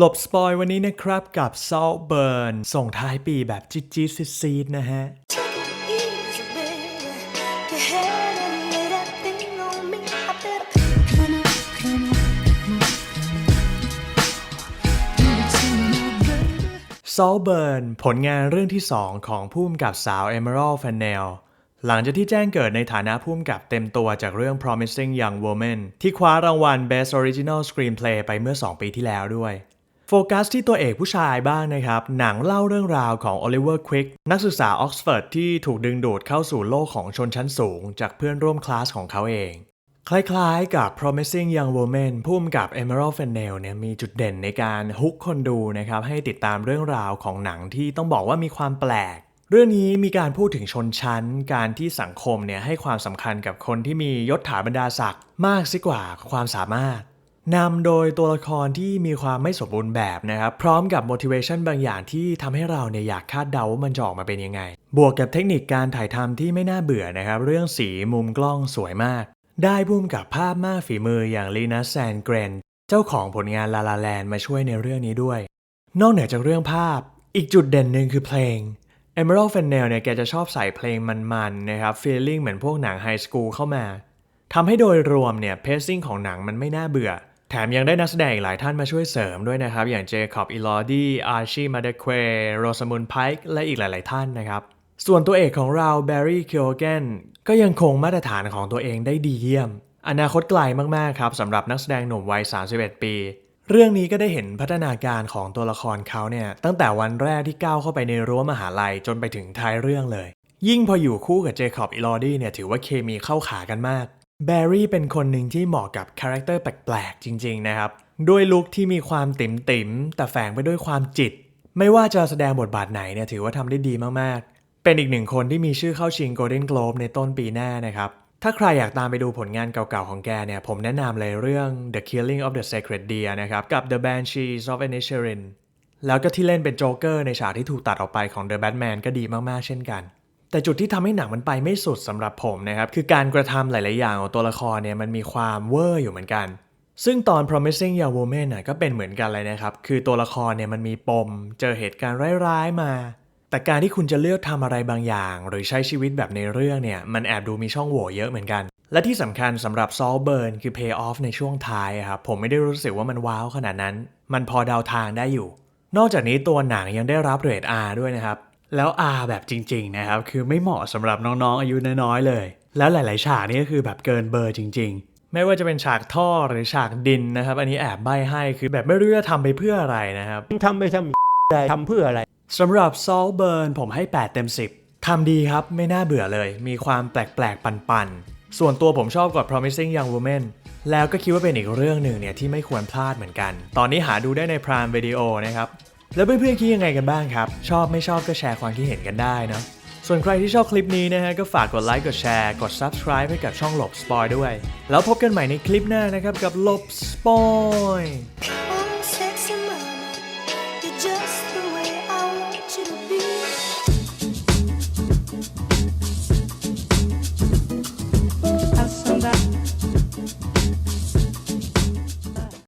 หลบสปอยวันนี้นะครับกับเซาเบิร์นส่งท้ายปีแบบจี๊ดจิ๊ดซีดนะฮะ ซอลเบิร์นผลงานเรื่องที่ 2 ของผู้มกับสาวเอเมอรัลฟานเนลหลังจากที่แจ้งเกิดในฐานะผู้มกับเต็มตัวจากเรื่อง Promising Young Woman ที่คว้ารางวัล Best Original Screenplay ไปเมื่อ 2 ปีที่แล้วด้วย โฟกัสที่ตัวเอกผู้ชายบ้างนะครับ หนังเล่าเรื่องราวของ Oliver Quick นักศึกษาออกซฟอร์ดที่ถูกดึงดูดเข้าสู่โลกของชนชั้นสูง จากเพื่อนร่วมคลาสของเขาเอง คล้ายๆกับ Promising Young Woman ผู้กำกับ Emerald Fennell เนี่ยมีจุดเด่นในการฮุกคนดูนะครับให้ติดตามเรื่องราวของหนังที่ต้องบอกว่ามีความแปลกเรื่องนี้มีการพูดถึงชนชั้น การที่สังคมเนี่ยให้ความสำคัญกับคนที่มียศถาบรรดาศักดิ์มากสิกว่าความสามารถ นำโดยตัวละครที่มีความไม่สมบูรณ์แบบนะครับ พร้อมกับ motivation บางอย่างที่ทำให้เราเนี่ยอยากคาดเดาว่ามันจะออกมาเป็นยังไง บวกกับเทคนิคการถ่ายทำที่ไม่น่าเบื่อนะครับ เรื่องสีมุมกล้องสวยมาก ได้พุ่มกับภาพมากฝีมืออย่างลีนัสแซนเกรนเจ้าของผลงานลาลาแลนมาช่วยในเรื่องนี้ด้วย นอกเหนือจากเรื่องภาพ อีกจุดเด่นหนึ่งคือเพลง Emerald Fennell เนี่ยแกจะชอบใส่เพลงมันๆนะครับ feeling เหมือนพวกหนังไฮสคูลเข้ามาทำให้โดยรวมเนี่ยเพซซิ่งของหนังมันไม่น่าเบื่อ แถมยังได้นักแสดงอีกหลายท่านมาช่วยเสริมด้วยนะครับ อย่างเจคอบอีลอดีอาร์ชีมาเดเควโรสมุนไพค์และอีกหลาย ๆ ท่านนะครับ ส่วนตัวเอกของเราแบร์รี่คิโอแกนก็ยังคงมาตรฐานของตัวเองได้ดีเยี่ยม อนาคตไกลมาก ๆ ครับสำหรับนักแสดงหนุ่มวัย 31 ปี เรื่องนี้ก็ได้เห็นพัฒนาการของตัวละครเขาเนี่ยตั้งแต่วันแรกที่ก้าวเข้าไปในรั้วมหาลัยจนไปถึงท้ายเรื่องเลย ยิ่งพออยู่คู่กับเจคอบอีลอดี้เนี่ยถือว่าเคมีเข้าขากันมาก แบร์รี่เป็นคนหนึ่งที่เหมาะกับคาแรคเตอร์แปลกๆ จริงๆนะครับ ด้วยลุคที่มีความติ๋มๆ แต่แฝงไปด้วยความจิต ไม่ว่าจะแสดงบทบาทไหนเนี่ยถือว่าทำได้ดีมากๆ เป็นอีกหนึ่งคนที่มีชื่อเข้าชิง Golden Globe ในต้นปีหน้านะครับ ถ้าใครอยากตามไปดูผลงานเก่าๆ ของแกเนี่ยผมแนะนำเลยเรื่อง The Killing of the Sacred Deer นะครับ กับ The Banshees of Inisherin แล้วก็ที่เล่นเป็นโจ๊กเกอร์ในฉากที่ถูกตัดออกไปของ The Batman ก็ดีมากๆ เช่นกัน แต่จุดที่ทำให้หนังมันไปไม่สุดสำหรับผมนะครับคือการกระทำหลาย ๆ อย่างของตัวละครเนี่ยมันมีความเวอร์อยู่เหมือนกัน ซึ่งตอน Promising Young Woman น่ะก็เป็นเหมือนกันเลยนะครับ คือตัวละครเนี่ยมันมีปม เจอเหตุการณ์ร้าย ๆ มา แต่การที่คุณจะเลือกทำอะไรบางอย่าง หรือใช้ชีวิตแบบในเรื่องเนี่ยมันแอบดูมีช่องโหว่เยอะเหมือนกัน และที่สำคัญสำหรับ Saul Burn คือ Pay Off ในช่วงท้ายครับผมไม่ได้รู้สึกว่ามันว้าวขนาดนั้น มันพอเดาทางได้อยู่ นอกจากนี้ตัวหนังยังได้รับเรท R ด้วยนะครับ แล้ว R แบบจริงๆนะครับคือไม่เหมาะสำหรับน้องๆอายุน้อยๆเลย แล้วหลายๆ ฉากนี่ก็คือแบบเกินเบอร์จริง ๆไม่ว่าจะเป็นฉากท่อหรือฉากดินนะครับ อันนี้แอบใบ้ให้คือแบบไม่รู้จะทำไปเพื่ออะไรนะครับทำไปทำอะไรทำเพื่ออะไรสำหรับ Salt Burn ผมให้ 8 เต็ม 10ทำดีครับไม่น่าเบื่อเลย มีความแปลกๆ ปันๆ ส่วนตัวผมชอบกว่า Promising Young Woman แล้วก็คิดว่าเป็นอีกเรื่องหนึ่งเนี่ยที่ไม่ควรพลาดเหมือนกัน ตอนนี้หาดูได้ใน Prime Video นะครับ แล้วเพื่อนๆคิดยังไงกันบ้างครับ ชอบไม่ชอบก็แชร์ความคิดเห็นกันได้เนาะส่วนใครที่ชอบคลิปนี้นะฮะก็ฝากกดไลค์กดแชร์กด Subscribe ให้กับช่องหลบสปอยด้วย แล้วพบกันใหม่ในคลิปหน้านะครับกับหลบสปอย